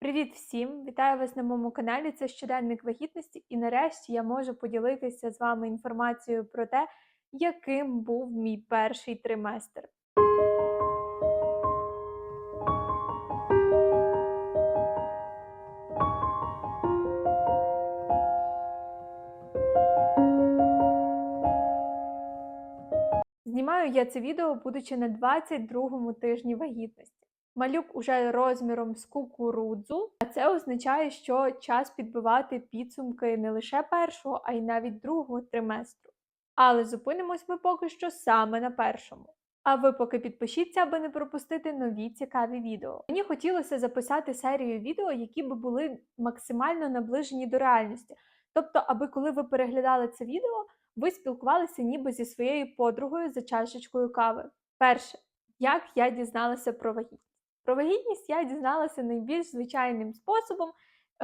Привіт всім! Вітаю вас на моєму каналі. Це щоденник вагітності, і нарешті я можу поділитися з вами інформацією про те, яким був мій перший триместр. Знімаю я це відео, будучи на 22-му тижні вагітності. Малюк уже розміром з кукурудзу, а це означає, що час підбивати підсумки не лише першого, а й навіть другого триместру. Але зупинимось ми поки що саме на першому. А ви поки підпишіться, аби не пропустити нові цікаві відео. Мені хотілося записати серію відео, які би були максимально наближені до реальності. Тобто, аби коли ви переглядали це відео, ви спілкувалися ніби зі своєю подругою за чашечкою кави. Перше, як я дізналася про вагітність. Про вагітність я дізналася найбільш звичайним способом.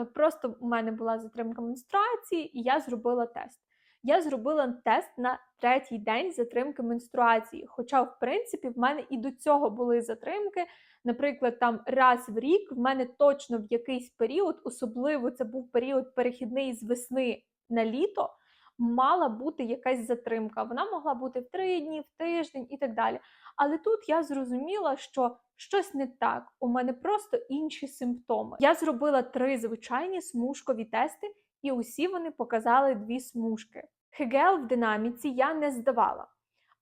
Е, Просто у мене була затримка менструації, і я зробила тест. Я зробила тест на третій день затримки менструації. Хоча, в принципі, в мене і до цього були затримки. Наприклад, там раз в рік в мене точно в якийсь період, особливо це був період перехідний з весни на літо, мала бути якась затримка. Вона могла бути в три дні, в тиждень і так далі. Але тут я зрозуміла, що щось не так. У мене просто інші симптоми. Я зробила три звичайні смужкові тести, і усі вони показали дві смужки. Хегел в динаміці я не здавала.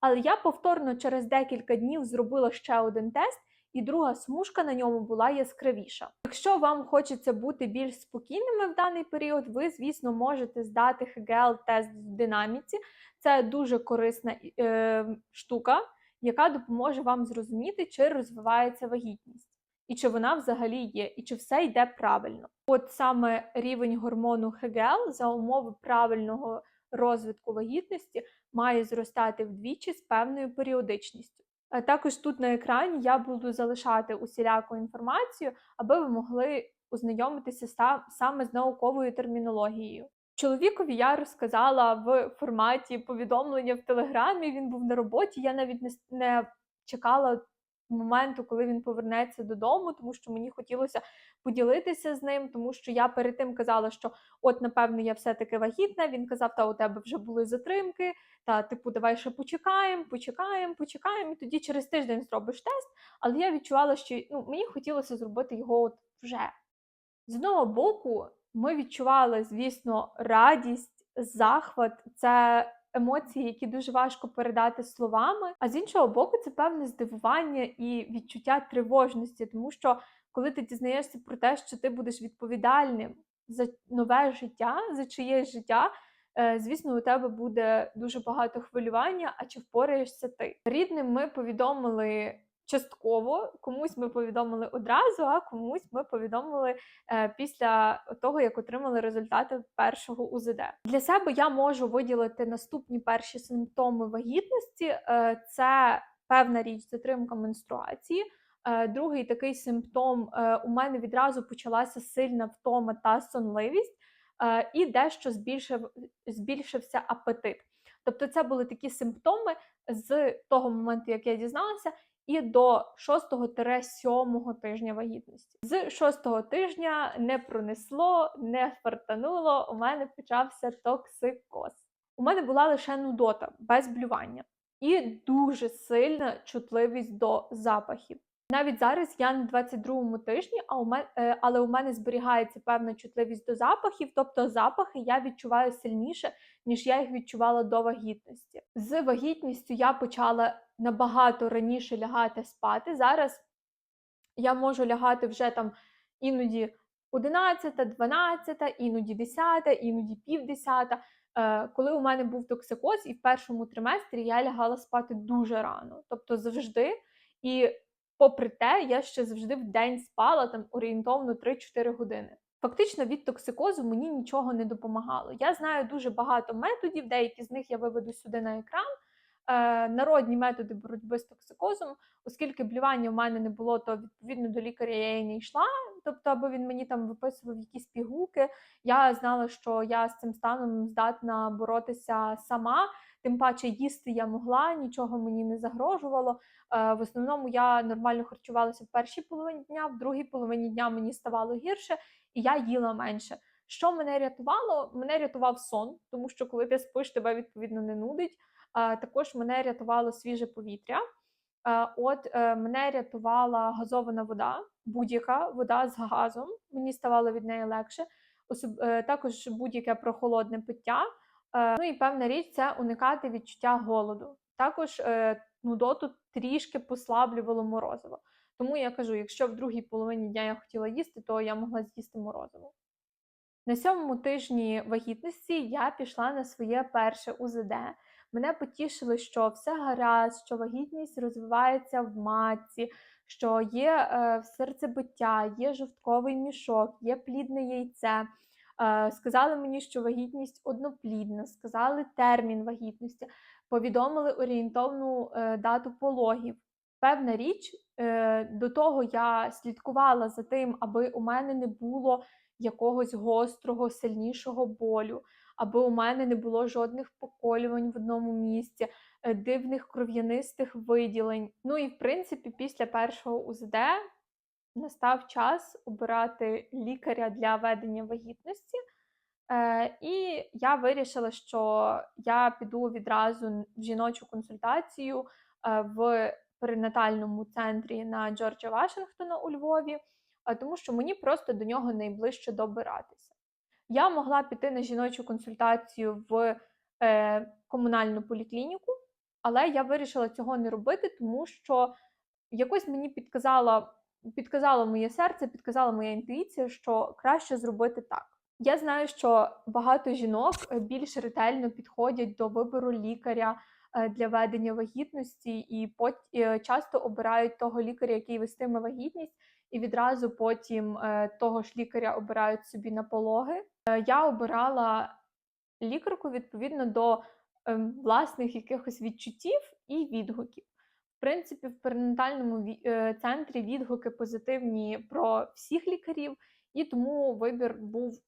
Але я повторно через декілька днів зробила ще один тест, і друга смужка на ньому була яскравіша. Якщо вам хочеться бути більш спокійними в даний період, ви, звісно, можете здати Хегел тест в динаміці. Це дуже корисна е, штука яка допоможе вам зрозуміти, чи розвивається вагітність, і чи вона взагалі є, і чи все йде правильно. От саме рівень гормону Хегел за умови правильного розвитку вагітності має зростати вдвічі з певною періодичністю. Також тут на екрані я буду залишати усіляку інформацію, аби ви могли ознайомитися саме з науковою термінологією. Чоловікові я розказала в форматі повідомлення в Телеграмі. Він був на роботі. Я навіть не, не чекала моменту, коли він повернеться додому, тому що мені хотілося поділитися з ним, тому що я перед тим казала, що от, напевно, я все-таки вагітна. Він казав, та у тебе вже були затримки, та типу, давай ще почекаємо, почекаємо, почекаємо, і тоді через тиждень зробиш тест. Але я відчувала, що ну, мені хотілося зробити його от вже. З одного боку, ми відчували, звісно, радість, захват. Це емоції, які дуже важко передати словами. А з іншого боку, це певне здивування і відчуття тривожності, тому що коли ти дізнаєшся про те, що ти будеш відповідальним за нове життя, за чиєсь життя. Е, звісно, у тебе буде дуже багато хвилювання, а чи впораєшся ти? Рідним ми повідомили частково, комусь ми повідомили одразу, а комусь ми повідомили е, після того, як отримали результати першого УЗД. Для себе я можу виділити наступні перші симптоми вагітності: е, це певна річ, затримка менструації. Е, другий такий симптом у мене відразу почалася сильна втома та сонливість, і дещо збільшив, збільшився апетит. Тобто, це були такі симптоми з того моменту, як я дізналася, і до 6-7 тижня вагітності. З 6 тижня не пронесло, не фартануло. У мене почався токсикоз. У мене була лише нудота без блювання і дуже сильна чутливість до запахів. Навіть зараз я на 22-му тижні, а у мене, але у мене зберігається певна чутливість до запахів, тобто запахи я відчуваю сильніше, ніж я їх відчувала до вагітності. З вагітністю я почала набагато раніше лягати спати. Зараз я можу лягати вже там іноді 11, 12, іноді 10, іноді пів 10. Е, коли у мене був токсикоз, і в першому триместрі я лягала спати дуже рано, тобто завжди. І попри те, я ще завжди в день спала там орієнтовно 3-4 години. Фактично від токсикозу мені нічого не допомагало. Я знаю дуже багато методів, деякі з них я виведу сюди на екран. е, народні методи боротьби з токсикозом, оскільки блювання в мене не було, то відповідно до лікаря я і не йшла. Тобто, аби він мені там виписував якісь пігулки. Я знала, що я з цим станом здатна боротися сама. Тим паче їсти я могла, нічого мені не загрожувало. Е, В основному я нормально харчувалася в першій половині дня, в другій половині дня мені ставало гірше, і я їла менше. Що мене рятувало? Мене рятував сон, тому що коли ти спиш, тебе відповідно не нудить. Е, Також мене рятувало свіже повітря. От е, мене рятувала газована вода, будь-яка вода з газом. Мені ставало від неї легше. Е, Також будь-яке прохолодне пиття. Е, Ну і певна річ це уникати відчуття голоду. Також нудоту трішки послаблювало морозиво. Тому я кажу, якщо в другій половині дня я хотіла їсти, то я могла з'їсти морозиво. На сьомому тижні вагітності я пішла на своє перше УЗД. Мене потішило, що все гаразд, що вагітність розвивається в матці, що є е, серцебиття, є жовтковий мішок, є плідне яйце. Е, сказали мені, що вагітність одноплідна, сказали термін вагітності, повідомили орієнтовну е, дату пологів. Певна річ, до того я слідкувала за тим, аби у мене не було якогось гострого, сильнішого болю, аби у мене не було жодних поколювань в одному місці, е, дивних кров'янистих виділень. Ну і в принципі, після першого УЗД настав час обирати лікаря для ведення вагітності. Е, і я вирішила, що я піду відразу в жіночу консультацію е, в перинатальному центрі на Джорджа Вашингтона у Львові, тому що мені просто до нього найближче добиратися. Я могла піти на жіночу консультацію в е, комунальну поліклініку, але я вирішила цього не робити, тому що якось мені підказала, підказало моє серце, підказала моя інтуїція, що краще зробити так. Я знаю, що багато жінок е, більш ретельно підходять до вибору лікаря для ведення вагітності, і е, часто обирають того лікаря, який вестиме вагітність, і відразу потім е, того ж лікаря обирають собі на пологи. Е, Я обирала лікарку відповідно до ем, власних якихось відчуттів і відгуків. В принципі, в перинатальному е, центрі відгуки позитивні про всіх лікарів, і тому вибір був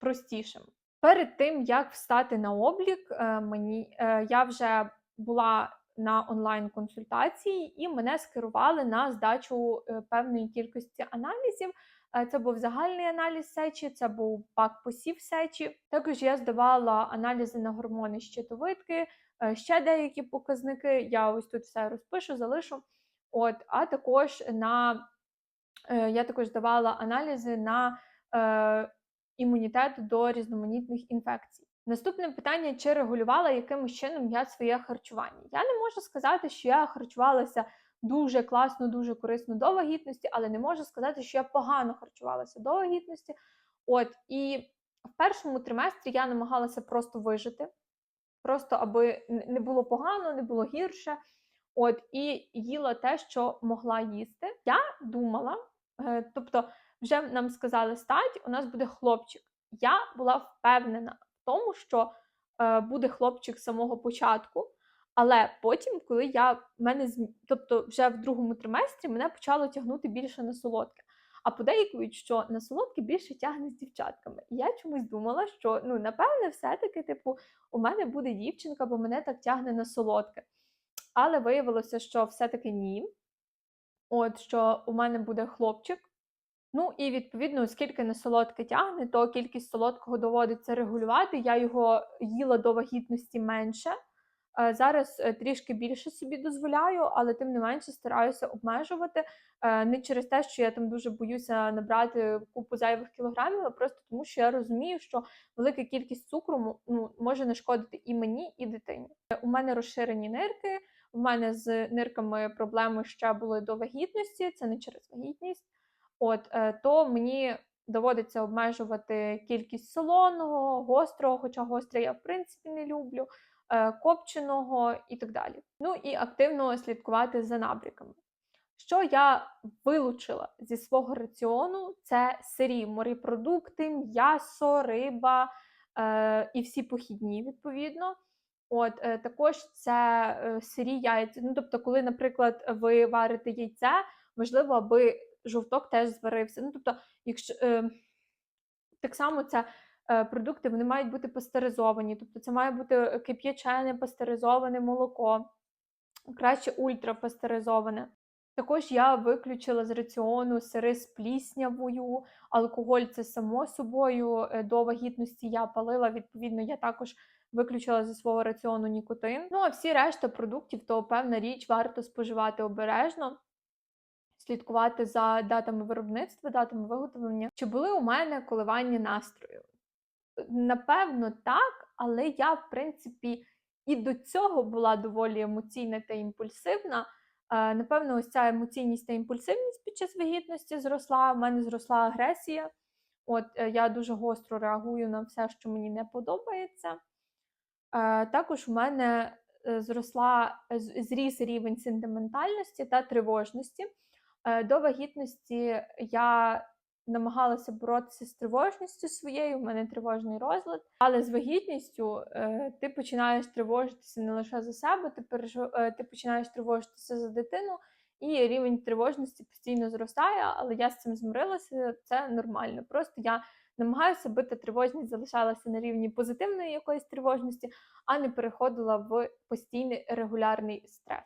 простішим. Перед тим як встати на облік, е, мені е, я вже була на онлайн-консультації, і мене скерували на здачу е, певної кількості аналізів. Е, Це був загальний аналіз сечі, це був пак посів сечі. Також я здавала аналізи на гормони щитовидки, е, ще деякі показники. Я ось тут все розпишу, залишу. От, а також на я також здавала аналізи на е, імунітет до різноманітних інфекцій. Наступне питання: чи регулювала якимось чином я своє харчування? Я не можу сказати, що я харчувалася дуже класно, дуже корисно до вагітності, але не можу сказати, що я погано харчувалася до вагітності. От і в першому триместрі я намагалася просто вижити, просто аби не було погано, не було гірше. От і їла те, що могла їсти. Я думала, е, тобто, вже нам сказали стать, у нас буде хлопчик. Я була впевнена тому, що е, буде хлопчик з самого початку. Але потім, коли я мене тобто вже в другому триместрі мене почало тягнути більше на солодке. А подейкують, що на солодке більше тягне з дівчатками. І я чомусь думала, що ну напевне, все-таки, типу, у мене буде дівчинка, бо мене так тягне на солодке. Але виявилося, що все-таки ні. От що у мене буде хлопчик. Ну і відповідно, оскільки на солодке тягне, то кількість солодкого доводиться регулювати. Я його їла до вагітності менше. Е, Зараз е, трішки більше собі дозволяю, але тим не менше стараюся обмежувати. Е, Не через те, що я там дуже боюся набрати купу зайвих кілограмів, а просто тому, що я розумію, що велика кількість цукру ну, може нашкодити і мені, і дитині. У мене розширені нирки. У мене з нирками проблеми ще були до вагітності, це не через вагітність. От е, то мені доводиться обмежувати кількість солоного, гострого, хоча гостре я в принципі не люблю, е, копченого і так далі. Ну і активно слідкувати за набряками. Що я вилучила зі свого раціону, це сирі морепродукти, м'ясо, риба е, і всі похідні, відповідно. От, е, також це е, сирі яйця. Ну, тобто, коли, наприклад, ви варите яйце, важливо, аби жовток теж зварився. Ну, тобто, якщо е, так само це е, продукти вони мають бути пастеризовані, тобто це має бути кип'ячене пастеризоване молоко, краще ультрапастеризоване. Також я виключила з раціону сири з пліснявою, алкоголь це само собою. е, До вагітності я палила, відповідно, я також виключила зі свого раціону нікотин. Ну а всі решта продуктів, то певна річ варто споживати обережно, слідкувати за датами виробництва, датами виготовлення. Чи були у мене коливання настрою? Напевно, так, але я, в принципі, і до цього була доволі емоційна та імпульсивна. Е, Напевно, ось ця емоційність та імпульсивність під час вагітності зросла. У мене зросла агресія. От е, я дуже гостро реагую на все, що мені не подобається. Е, Також у мене зросла зріс рівень сентиментальності та тривожності. Е, До вагітності я намагалася боротися з тривожністю своєю, у мене тривожний розлад. Але з вагітністю е, ти починаєш тривожитися не лише за себе, ти, е, ти починаєш тривожитися за дитину, і рівень тривожності постійно зростає, але я з цим змирилася, це нормально. Просто я намагаюся, аби та тривожність залишалася на рівні позитивної якоїсь тривожності, а не переходила в постійний регулярний стрес.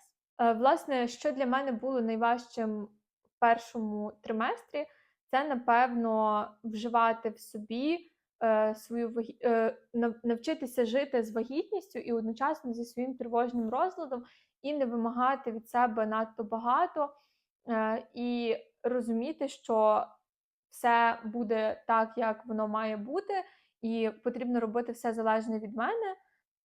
Власне, що для мене було найважчим в першому триместрі, це напевно вживати в собі е, свою вагі... е, навчитися жити з вагітністю і одночасно зі своїм тривожним розладом, і не вимагати від себе надто багато, е, і розуміти, що все буде так, як воно має бути, і потрібно робити все залежне від мене.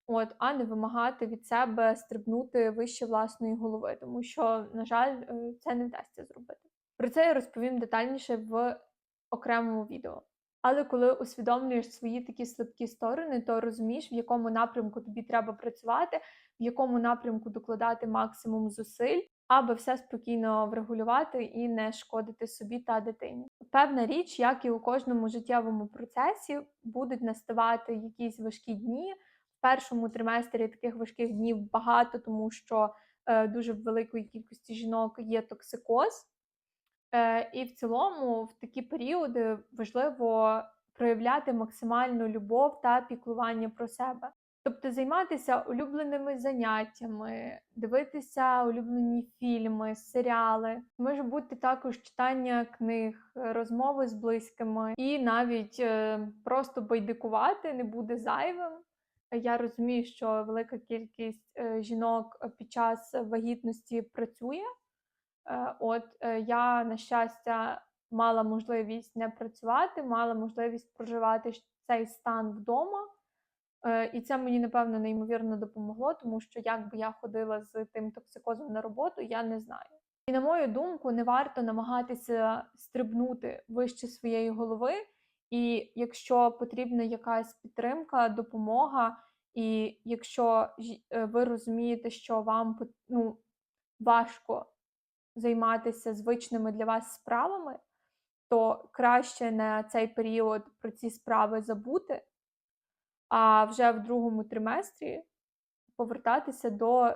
От, а не вимагати від себе стрибнути вище власної голови, тому що, на жаль, е, це не вдасться зробити. Про це я розповім детальніше в окремому відео. Але коли усвідомлюєш свої такі слабкі сторони, то розумієш, в якому напрямку тобі треба працювати, в якому напрямку докладати максимум зусиль, аби все спокійно врегулювати і не шкодити собі та дитині. Певна річ, як і у кожному життєвому процесі, будуть наставати якісь важкі дні. В першому триместрі таких важких днів багато, тому що е, дуже великої кількості жінок є токсикоз. Е, і в цілому, в такі періоди важливо проявляти максимальну любов та піклування про себе. Тобто займатися улюбленими заняттями, дивитися улюблені фільми, серіали. Може бути також читання книг, розмови з близькими, і навіть е, просто байдикувати не буде зайвим. Я розумію, що велика кількість е, жінок під час вагітності працює. Е, От е, я, на щастя, мала можливість не працювати, мала можливість проживати цей стан вдома. Е, І це мені, напевно, неймовірно допомогло, тому що як би я ходила з тим токсикозом на роботу, я не знаю. І на мою думку, не варто намагатися стрибнути вище своєї голови. І якщо потрібна якась підтримка, допомога, і якщо ви розумієте, що вам ну, важко займатися звичними для вас справами, то краще на цей період про ці справи забути, а вже в другому триместрі повертатися до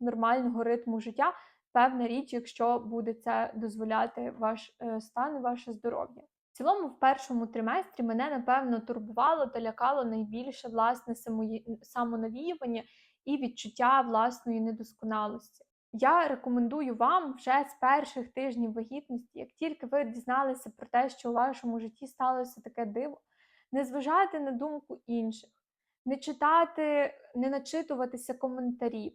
нормального ритму життя. Певна річ, якщо буде це дозволяти ваш е, стан і ваше здоров'я. В цілому, в першому триместрі мене напевно турбувало та лякало найбільше власне самонавіювання і відчуття власної недосконалості. Я рекомендую вам вже з перших тижнів вагітності, як тільки ви дізналися про те, що у вашому житті сталося таке диво, не зважати на думку інших, не читати, не начитуватися коментарів,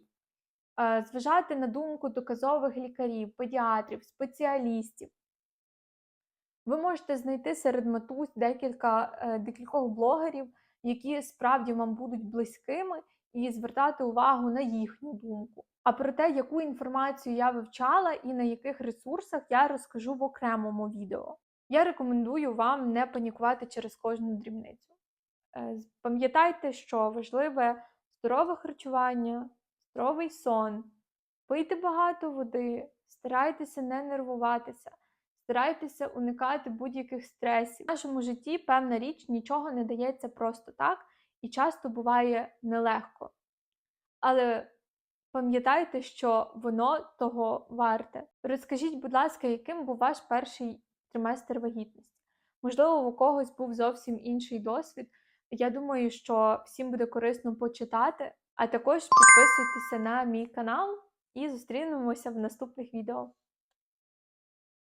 е, зважати на думку доказових лікарів, педіатрів, спеціалістів. Ви можете знайти серед матусь декілька, е, декількох блогерів, які справді вам будуть близькими, і звертати увагу на їхню думку. А про те, яку інформацію я вивчала і на яких ресурсах я розкажу в окремому відео. Я рекомендую вам не панікувати через кожну дрібницю. Е, Пам'ятайте, що важливе здорове харчування, здоровий сон, пийте багато води, старайтеся не нервуватися, старайтеся уникати будь-яких стресів. В нашому житті певна річ нічого не дається просто так і часто буває нелегко. але пам'ятайте, що воно того варте. Розкажіть, будь ласка, яким був ваш перший триместр вагітності? Можливо, у когось був зовсім інший досвід. Я думаю, що всім буде корисно почитати, а також підписуйтеся на мій канал і зустрінемося в наступних відео.